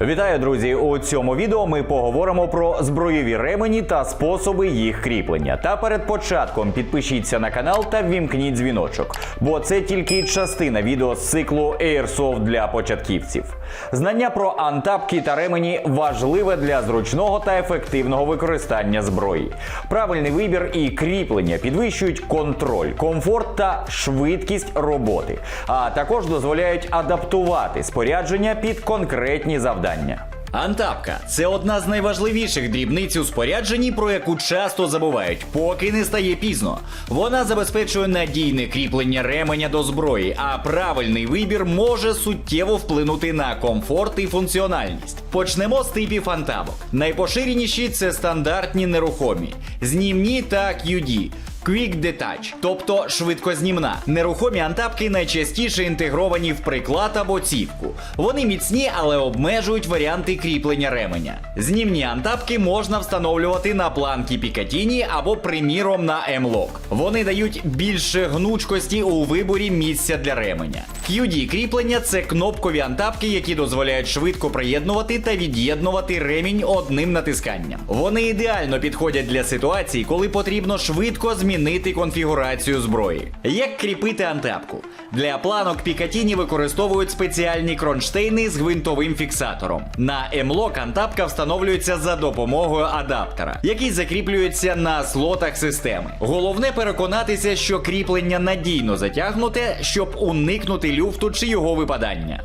Вітаю, друзі! У цьому відео ми поговоримо про збройові ремені та способи їх кріплення. Та перед початком підпишіться на канал та ввімкніть дзвіночок, бо це тільки частина відео з циклу Airsoft для початківців. Знання про антапки та ремені важливе для зручного та ефективного використання зброї. Правильний вибір і кріплення підвищують контроль, комфорт та швидкість роботи, а також дозволяють адаптувати спорядження під конкретні завдання. Антапка це одна з найважливіших дрібниць у спорядженні, про яку часто забувають, поки не стає пізно. Вона забезпечує надійне кріплення ременя до зброї, а правильний вибір може суттєво вплинути на комфорт і функціональність. Почнемо з типів антапок. Найпоширеніші це стандартні нерухомі, знімні та QD. Quick Detach, тобто швидкознімна. Нерухомі антапки найчастіше інтегровані в приклад або цівку. Вони міцні, але обмежують варіанти кріплення ременя. Знімні антапки можна встановлювати на планки Пікатіні або, приміром, на M-Lock. Вони дають більше гнучкості у виборі місця для ременя. QD кріплення це кнопкові антапки, які дозволяють швидко приєднувати та від'єднувати ремінь одним натисканням. Вони ідеально підходять для ситуацій, коли потрібно швидко змінити конфігурацію зброї. Як кріпити антапку? Для планок Пікатіні використовують спеціальні кронштейни з гвинтовим фіксатором. На M-Lock антапка встановлюється за допомогою адаптера, який закріплюється на слотах системи. Головне переконатися, що кріплення надійно затягнуте, щоб уникнути люфту чи його випадання.